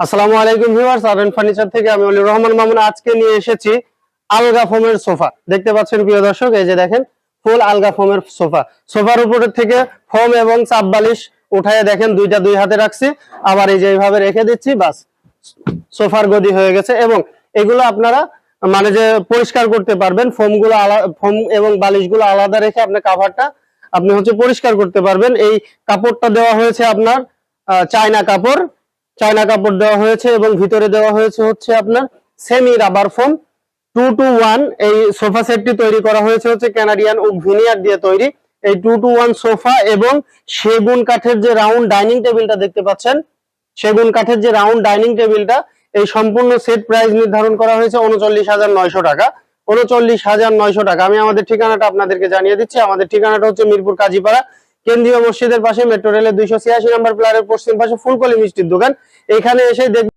আসসালামু আলাইকুম viewers, R furniture থেকে আমি অলির রহমান মামুন আজকে নিয়ে এসেছি আলগা ফোমের সোফা। দেখতে পাচ্ছেন প্রিয় দর্শক, এই যে দেখেন, ফুল আলগা ফোমের সোফা। সোফার উপরের থেকে ফোম এবং চাপ বালিশ উঠায় দেখেন, দুইটা দুই হাতে রাখছি। আবার এই যে এইভাবে রেখে দিচ্ছি, বাস, সোফার গদি হয়ে গেছে এবং এগুলো আপনারা মানে যে পরিষ্কার করতে পারবেন, ফোমগুলো আলাদা ফোম এবং বালিশগুলো আলাদা রেখে আপনি কাভারটা আপনি হচ্ছে পরিষ্কার করতে পারবেন। এই কাপড়টা দেওয়া হয়েছে আপনার চায়না কাপড়। চায়না কাপড় দেওয়া হয়েছে এবং ভিতরে দেওয়া হয়েছে হচ্ছে আপনার semi rubber foam two two one এই সোফা সেটটি তৈরি করা হয়েছে হচ্ছে ক্যানাডিয়ান ও ভিনিয়ার দিয়ে তৈরি। এই টু টু ওয়ান সোফা এবং সেগুন কাঠের যে রাউন্ড ডাইনিং টেবিলটা দেখতে পাচ্ছেন, সেগুন কাঠের যে রাউন্ড ডাইনিং টেবিলটা এই সম্পূর্ণ সেট প্রাইস নির্ধারণ করা হয়েছে উনচল্লিশ হাজার নয়শো টাকা। উনচল্লিশ হাজার নয়শো টাকা। আমি আমাদের ঠিকানাটা আপনাদেরকে জানিয়ে দিচ্ছি। আমাদের ঠিকানাটা হচ্ছে মিরপুর কাজীপাড়া কেন্দ্রীয় মসজিদের পাশে মেট্রো রেলের দুইশো ছিয়াশি নম্বর প্লারের পশ্চিম পাশে ফুলকলি মিষ্টির দোকান। এখানে এসে দেখ